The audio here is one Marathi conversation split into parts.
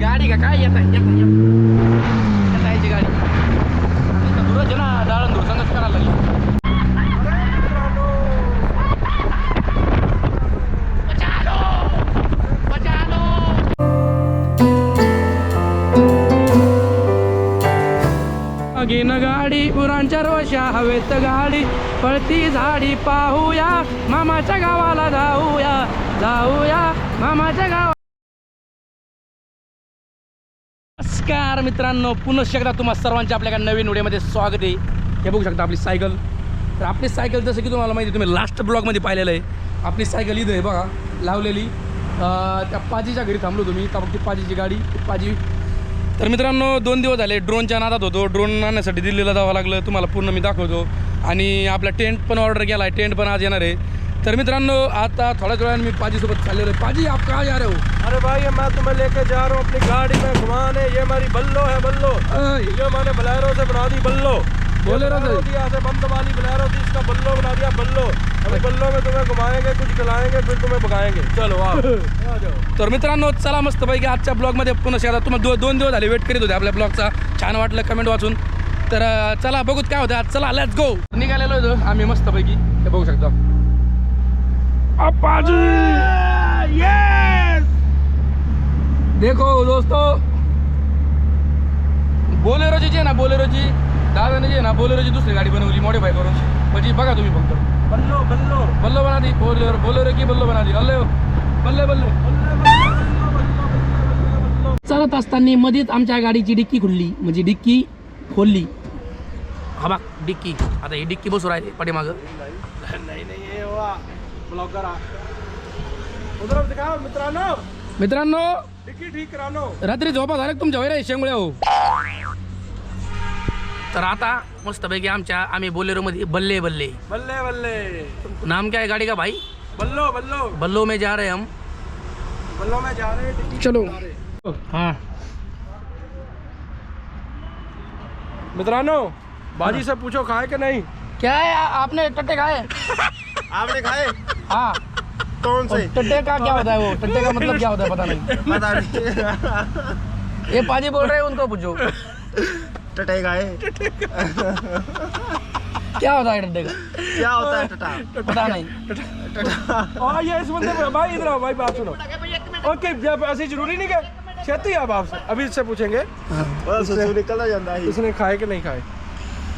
गाडी का? काय येत आहे? येत गाडी. दुरच ना दूर करायला लागली. घेन गाडी उरांच्या रोषा हवेत गाडी पळती झाडी पाहूया मामाच्या गावाला जाऊया जाऊया मामाच्या गावा नमस्कार मित्रांनो पुनश्च एकदा तुम्हा सर्वांच्या आपल्या एका नवीन व्हिडिओमध्ये स्वागत आहे. हे बघू शकता आपली सायकल. तर आपली सायकल जसं की तुम्हाला माहिती आहे, तुम्ही लास्ट ब्लॉगमध्ये पाहिलेलं आहे. आपली सायकल इथं आहे बघा लावलेली. त्या पाजीच्या घरी थांबलो तुम्ही का ती पाजीची गाडी पाजी. तर मित्रांनो दोन दिवस झाले ड्रोनच्या नादात होतो. ड्रोन आणण्यासाठी दिल्लीला जावं लागलं तुम्हाला पूर्ण मी दाखवतो. आणि आपला टेंट पण ऑर्डर केला आहे टेंट पण आज येणार आहे. तर मित्रांनो आता थोड्याच वेळाने मी पाजीसोबत चाललेलो आहे. पाजी आप कहाँ जा रहे हो? अरे भाई ये मैं तुम्हें लेके जा रहा हूँ अपनी गाड़ी में। घुमाने ये हमारी बल्लो है बल्लो। अय, ये मैंने बलेरो से बना दी बल्लो। बोलेरो से? थी ऐसे बंद वाली बलेरो थी इसका बल्लो बना दिया बल्लो। अभी बल्लो में तुम्हें घुमाएंगे कुछ खिलाएंगे फिर तुम्हें भगाएंगे। चलो आओ। आ जाओ। तर मित्रांनो चला मस्तपैकी आजच्या ब्लॉगमध्ये पुन्हा एकदा तुम्हाला दो दोन दिवस झाले वेट करीत होते आपल्या ब्लॉगचा. छान वाटलं कमेंट वाचून. तर अं, चला बघूत काय होतं आज. चला लेट्स गो निघालेलो होतो आम्ही मस्तपैकी हे बघू शकता. अप्पाजी। देखो दोस्तों। बोलेरोची जी ना बोलेरोची दादाने जी ना बोलेरोची दुसरी गाडी बनवली मॉडिफाय करून. म्हणजे बघा तुम्ही फक्त. बल्लो बल्लो. बल्लो बना दी बोलेरो बोलेरो की बल्लो बना दी. अल्ले बल्ले बल्ले. चालत असताना मध्येच आमच्या गाडीची डिक्की खुलली. म्हणजे डिक्की खोलली. हा बघ डिक्की. आता ही डिक्की बसू राहिली पाठीमागं. नहीं नहीं ब्लॉगर आ। उधर दिखाओ मित्रांनो। मित्रांनो टिकी ठीक करानो रात्री झोपा झाल्या तुमच्या वैरा शेंगुळ्या हो? तर आता मस्तपैकी आमच्या आम्ही बोलेरोमध्ये बल्ले बल्ले. बल्ले बल्ले। नाम क्या है गाड़ी का भाई? बल्लो बल्लो। बल्लो में जा रहे हैं हम। बल्लो में जा रहे हैं चलो। हैं। हाँ। मित्रांनो बाजी से पूछो खाए कि नहीं? क्या है आपने टट्टे खाए? आपने खाए? हाँ। कौन से? टट्टे का क्या होता है वो? टट्टे का मतलब क्या होता है पता नहीं। पता नहीं। ये पाजी बोल रहे हैं उनको पूछो। टटे खाए? क्या होता है टट्टे का? क्या होता है टटा पता नहीं। हाँ ये इस बंदे भाई इधर आओ भाई बात सुनो। ओके जब ऐसी ज़रूरी नहीं कि छेती आप आपसे। अभी इससे पूछेंगे। बस उससे निकल जाता है। इसने खाए कि नहीं खाए?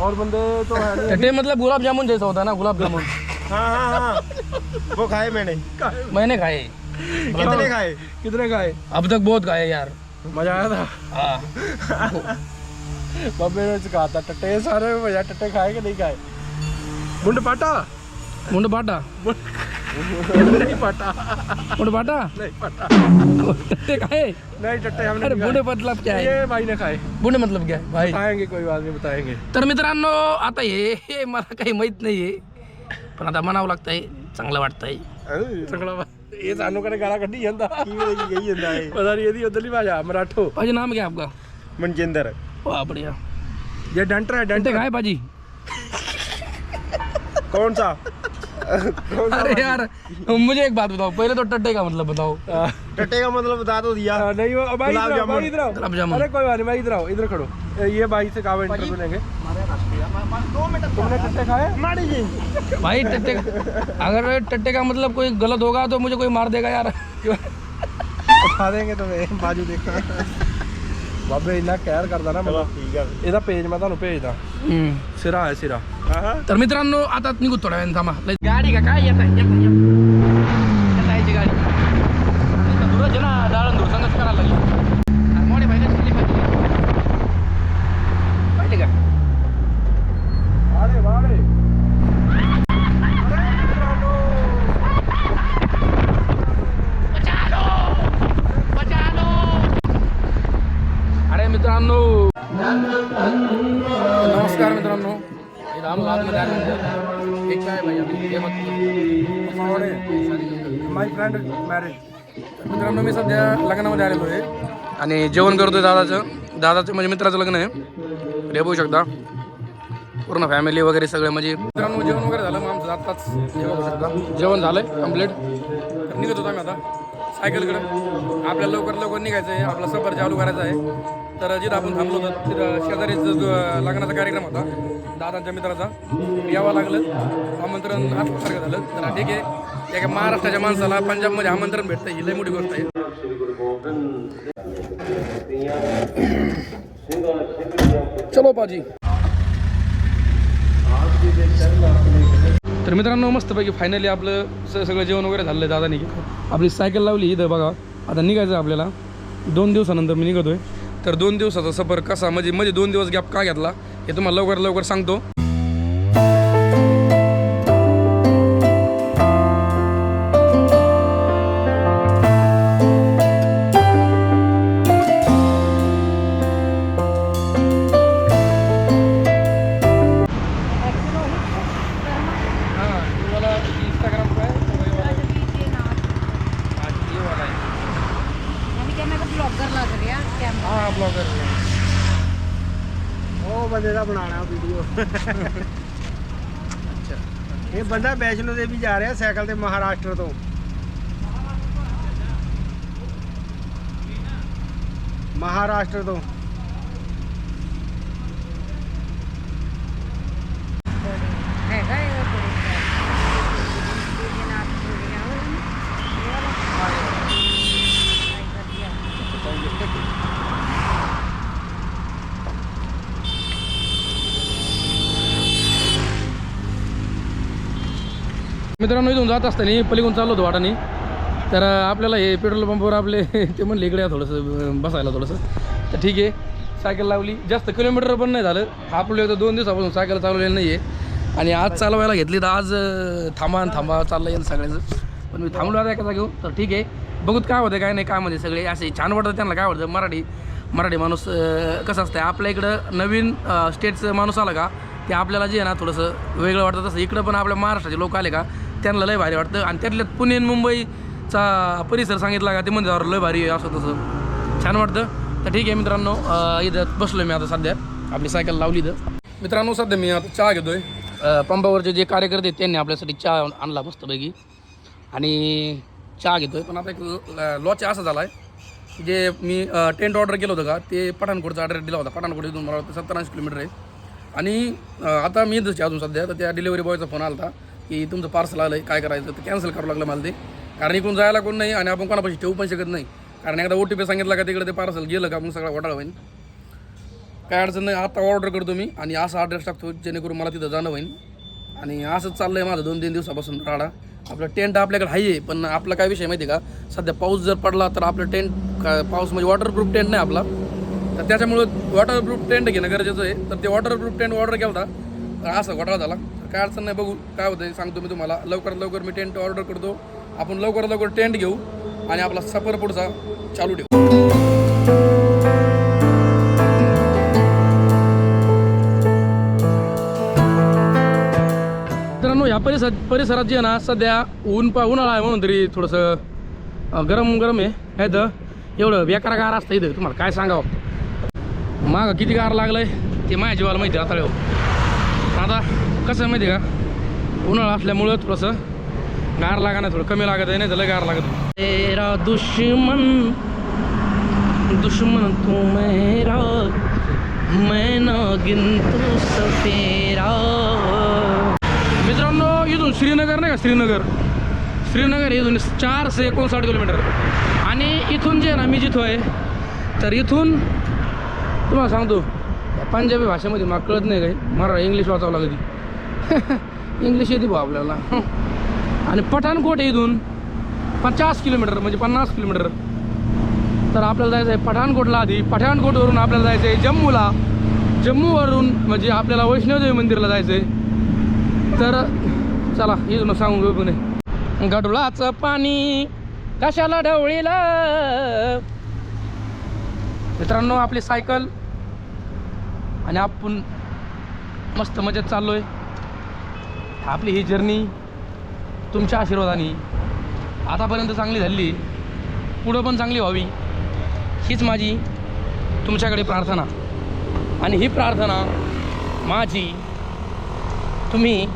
और बंदे तो है नहीं। टट्टे मतलब गुलाब जामुन जैसा होता है ना गुलाब जामुन। हाँ हाँ हाँ. वो खाए मैंने। मैंने खाए। कितने खाए? कितने खाए? अब तक बहुत खाए यार। मजा आया था? हाँ। बाबे ने कहा था टट्टे सारे भैया टट्टे खाए कि नहीं खाए? मुंड पाटा मुंड पाटा नहीं पाटा मुंड पाटा नहीं पाटा टट्टे खाए? नहीं टट्टे हमने अरे बुंडे। मतलब क्या है? ये भाई ने खाए। बुंडे मतलब क्या है? भाई। बताएंगे कोई बात नहीं बताएंगे। तर मित्रांनो आता हे हे मला काही माहीत नाही आहे पण आता म्हणावं लागतं आहे चांगलं वाटतंय. संगला ये सानू करे गाला कड्डी जंदा यही होता है पता नहीं यदि उधरली भाषा मराठो. पाजी नाम क्या है आपका. मनजिंदर वाह बढ़िया ये डंटर है टट्टे डंटर. खाए पाजी कौन सा कौन सा अरे यार मुझे एक बात बताओ पहले तो टट्टे का मतलब बताओ. हाँ, टटे का मतलब बता तो दिया। हाँ, नहीं वो भाई इधर आओ, इधर। अरे कोई बात नहीं भाई इधर आओ इधर खड़ो। ये भाई से इंटरव्यू लेंगे तुमने टट्टे खाए माड़ी जी भाई टट्टे अगर टट्टे का मतलब कोई गलत होगा तो मुझे कोई मार देगा यार उठा देंगे तुम्हें बाजू देखना ਬਾਬੇ ਇੰਨਾ ਕਹਿਰ ਕਰਦਾ ਨਾ चलो ਮੈਨੂੰ ठीक है ਇਹਦਾ ਪੇਜ ਮੈਂ ਤੁਹਾਨੂੰ ਭੇਜਦਾ हम्म. ਸਿਰਾ ਹੈ सिरा हाँ तर मित्रांनो आता निघू थोड्या वेळाने थांबा गाडी का काय येत आहे येत आहे गाडी दुरच ना डाळण दूर संगच करायला लागली माय फ्रेंड मॅरेज मित्रांनो मी सध्या लग्नामध्ये आलेलो आहे. आणि जेवण करतोय दादाचं. दादाचं म्हणजे मित्राचं लग्न आहे. हे बघू शकता. पूर्ण फॅमिली वगैरे सगळे म्हणजे मित्रांनो जेवण वगैरे झालं. मग आमचं आत्ताच बघू शकता. जेवण झालंय कंप्लीट निघत होतो आम्ही आता सायकलकडं. आपल्याला लवकर लवकर निघायचं आहे. आपला सफर चालू करायचा आहे. तर जिथं आपण थांबलो होतो तिथं शेजारीच लग्नाचा कार्यक्रम होता. दादांच्या मित्राचा यावं लागलं. आमंत्रण आत्मसारखं झालं तर ठीक आहे. एका महाराष्ट्राच्या माणसाला पंजाबमध्ये आमंत्रण भेटतं. ही लई मोठी गोष्ट आहे. चलो पाजी. तर मित्रांनो मस्तपैकी फायनली आपलं सगळं जेवण वगैरे झालं आहे दादानी. आपली सायकल लावली इथं बघा. आता निघायचं आहे आपल्याला. दोन दिवसानंतर मी निघतो आहे तर दोन दिवसाचा सफर कसा? म्हणजे म्हणजे दोन दिवस गॅप का घेतला? हे तुम्हाला लवकर लवकर सांगतो. ਇਹ ਬੰਦਾ ਵੈਸ਼ਨੋ ਦੇਵੀ ਜਾ ਰਿਹਾ ਸਾਈਕਲ ਤੇ ਮਹਾਰਾਸ਼ਟਰ ਤੋਂ। ਮਹਾਰਾਸ਼ਟਰ ਤੋਂ। मित्रांनो इथून जात असताना पलीकडून चाललो होतो वाटाने तर आपल्याला हे पेट्रोल पंपावर आपले ते म्हणले इकडे थोडंसं बसायला थोडंसं. तर ठीक आहे सायकल लावली. जास्त किलोमीटर पण नाही झालं. आपलं एकदा दोन दिवसापासून सायकल चालवलेलं नाही आहे आणि आज चालवायला घेतली तर आज थांबा आणि थांबा चाललं येईल सगळ्यांचं. पण मी थांबलो आता एका घेऊ तर ठीक आहे. बघूत काय होतं काय नाही काय म्हणजे सगळे असे छान वाटतं त्यांना. काय वाटतं मराठी मराठी माणूस कसं असतं आपल्या इकडं नवीन स्टेटचं माणूस आला का ते आपल्याला जे आहे ना थोडंसं वेगळं वाटतं. तसं इकडं पण आपल्या महाराष्ट्राचे लोक आले का त्यांना लय भारी वाटतं. आणि त्यातल्यात पुणे आणि मुंबईचा परिसर सांगितला का ते म्हणजे लय भारी आहे असं तसं. छान वाटतं. तर ठीक आहे मित्रांनो इथं बसलो मी आता सध्या. आपली सायकल लावली इथं. मित्रांनो सध्या मी आता चहा घेतोय. पंपावरचे जे कार्यकर्ते त्यांनी आपल्यासाठी चहा आणला मस्तपैकी. आणि चहा घेतोय. पण आता एक लॉचा असा झाला आहे जे मी टेंट ऑर्डर केलं होतं का ते पठाणकोटचा ऑर्डर दिला होता. पठाणकोट इथून मला वाटतं सत्तर ऐंशी किलोमीटर आहे. आणि आता मी इथंच आहे अजून सध्या. तर त्या डिलिव्हरी बॉयचा फोन आला होता की तुमचं पार्सल आलं आहे काय करायचं? तर कॅन्सल करावं लागलं मला ते. कारण इकडून जायला कोण नाही आणि आपण कोणापाशी ठेवू पण शकत नाही. कारण एकदा ओ टी पी सांगितलं का तिकडे ते पार्सल गेलं का? मग सगळा घोटाळा होईल काय अडचण नाही आता ऑर्डर करतो मी आणि असा ॲड्रेस टाकतो जेणेकरून मला तिथं जाणं होईल आणि असंच चाललं आहे माझं दोन तीन दिवसापासून राडा. आपलं टेंट आपल्याकडे आहे पण आपला काय विषय माहिती आहे का? सध्या पाऊस जर पडला तर आपलं टेंट का पाऊस म्हणजे वॉटरप्रूफ टेंट नाही आपला. तर त्याच्यामुळं वॉटरप्रूफ टेंट घेणं गरजेचं आहे. तर ते वॉटरप्रूफ टेंट ऑर्डर केला होता तर असं घोटाळा झाला. काय अडचण नाही बघू. काय होतं सांगतो मी तुम्हाला. लवकरात लवकर मी टेंट ऑर्डर करतो. आपण लवकरात लवकर टेंट घेऊ आणि आपला सफर पुढचा चालू ठेवू. या ह्या परिसर परिसरात जे आहे ना सध्या ऊन पा उन्हाळा आहे म्हणून तरी थोडंसं गरम गरम आहे. हे तर? एवढं बेकार गार असतं इथं. तुम्हाला काय सांगावं? मागं किती गार लागलं आहे ते माझ्या जीवाला माहिती आता हो. आता कसं आहे माहिती आहे का? उन्हाळा असल्यामुळं थोडंसं गार लागा नाही थोडं कमी लागत आहे नाही तर लय गार लागत. तेरा दुश्मन दुश्मन तू मेरा मैं नागिन तू सफेरा। मित्रांनो इथून श्रीनगर नाही का? श्रीनगर. श्रीनगर इथून चारशे एकोणसाठ किलोमीटर. आणि इथून जे ना मी जिथं आहे तर इथून तुम्हाला सांगतो पंजाबी भाषेमध्ये मला कळत नाही काही. मरा इंग्लिश वाचावं लागते इंग्लिश येते भाऊ आपल्याला. आणि पठाणकोट इथून पचास किलोमीटर म्हणजे पन्नास किलोमीटर. तर आपल्याला जायचं आहे पठाणकोटला आधी. पठाणकोटवरून आपल्याला जायचं आहे जम्मूला. जम्मूवरून म्हणजे आपल्याला वैष्णवदेवी मंदिरला जायचं आहे. तर चला इथून सांगून घेऊ पुणे गडुळाचं पाणी कशाला ढवळीला? मित्रांनो आपली सायकल आणि आपण मस्त मजेत चाललो आहे आपली ही जर्नी तुमच्या आशीर्वादाने आतापर्यंत चांगली झाली पुढं पण चांगली व्हावी हीच माझी तुमच्याकडे प्रार्थना. आणि ही प्रार्थना माझी तुम्ही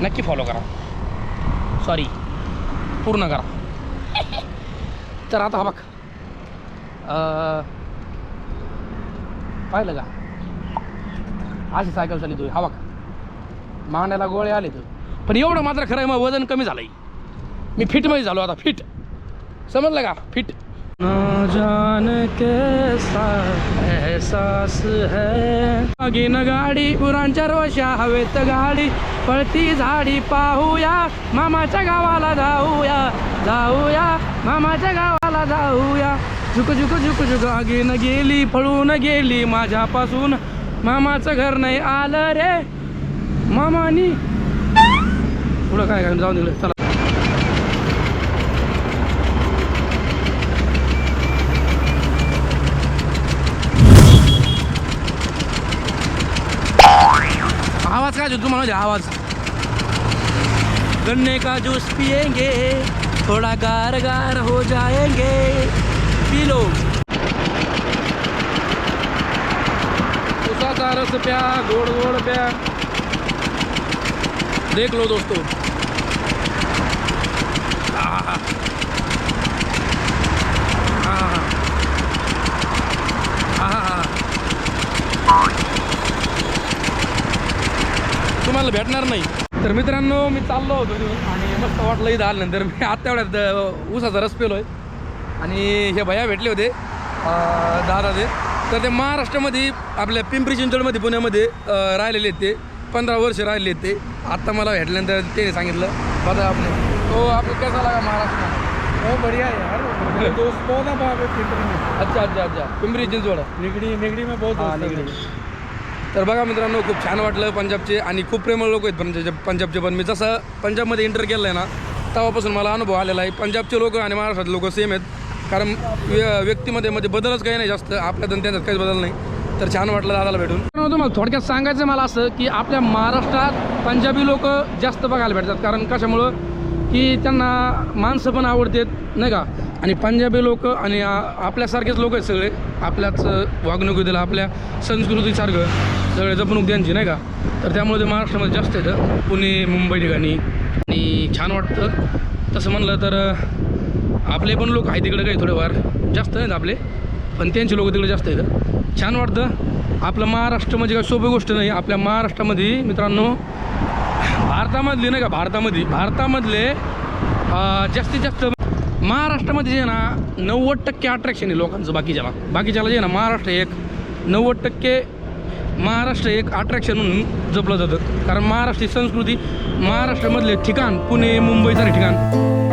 नक्की फॉलो करा. सॉरी पूर्ण करा. तर आता हा बघ. पाहिलं का? अशी सायकल चालली तुम्ही हा बघ. मांड्याला गोळे आले तर. पण एवढं मात्र खरं आहे मग वजन कमी झालंय. मी फिटमध्ये झालो आता फिट. समजलं का? फिट. न जान कैसा एहसास है. आगीन गाडी पुरांच्या रोशा हवेत गाडी. पळती झाडी पाहूया मामाच्या गावाला जाऊया. जाऊया मामाच्या गावाला जाऊया. झुक झुक झुक झुक आगीन गेली पळून गेली माझ्यापासून. मामाचं घर नाही आलं रे. मामानी पुढं काय काय जाऊन दिलं चला. आवाज काय तुम्हाला तुम्हाला आवाज? गन्ने का जूस पिएंगे थोड़ा गार गार हो जाएंगे पिलो. लो उसाचा रस प्या गोड गोड प्या. देख लो दोस्तों। तुम्हाला भेटणार नाही. तर मित्रांनो मी चाललो होतो आणि मस्त वाटलं इथं आल्यानंतर. मी आत्ता ऊसाचा रस पेलोय. आणि हे भैया भेटले होते दादा ते तर ते महाराष्ट्रामध्ये आपल्या पिंपरी चिंचवडमध्ये पुण्यामध्ये राहिलेले आहेत ते. पंधरा वर्ष राहिले ते. आत्ता मला भेटल्यानंतर त्याने सांगितलं बघा आपले. तो आपको कैसा लगा महाराष्ट्र? बढ़िया है यार. मेरे दोस्त बहुत है वहाँ पे थिएटर में अच्छा अच्छा अच्छा. पिंपरी चिंचवड. निगड़ी निगड़ी में बहुत हाँ, दोस्त है। तर बघा मित्रांनो खूप छान वाटलं पंजाबचे आणि खूप प्रेमळ लोक आहेत पंजाबचे पंजाबचे. पण मी जसं पंजाबमध्ये एंटर केलं आहे ना तेव्हापासून मला अनुभव आलेला आहे. पंजाबचे लोक आणि महाराष्ट्रातले लोक सेम आहेत. कारण व्य- व्यक्तीमध्ये मध्ये बदलच काही नाही जास्त. आपल्यात आणि त्याच्यात काहीच बदल नाही. तर छान वाटलं दादाला भेटून. तुम्हाला थोडक्यात सांगायचं मला असं की आपल्या महाराष्ट्रात पंजाबी लोक जास्त बघायला भेटतात. कारण कशामुळं? की त्यांना माणसं पण आवडतात नाही का? आणि पंजाबी लोक आणि आपल्यासारखेच लोक आहेत सगळे. आपल्याच वागणुकीतील आपल्या संस्कृतीसारखं सगळे जपणूक त्यांची नाही का? तर त्यामुळे ते महाराष्ट्रामध्ये जास्त येतं पुणे मुंबई ठिकाणी. आणि छान वाटतं. तसं म्हणलं तर आपले पण लोक आहे तिकडे काही थोडेफार. जास्त नाहीत आपले. पण त्यांचे लोक तिकडे जास्त येतं छान वाटतं. आपलं महाराष्ट्र म्हणजे काही सोपी गोष्ट नाही. आपल्या महाराष्ट्रामध्ये मित्रांनो भारतामधले नाही का भारतामध्ये भारतामधले जास्तीत जास्त महाराष्ट्रामध्ये जे आहे ना नव्वद टक्के अट्रॅक्शन आहे लोकांचं बाकीच्याला. बाकीच्याला जे आहे ना महाराष्ट्र एक नव्वद टक्के महाराष्ट्र एक अट्रॅक्शन म्हणून जपलं जातं. कारण महाराष्ट्र संस्कृती महाराष्ट्रामधले ठिकाण पुणे मुंबईसारखे ठिकाण.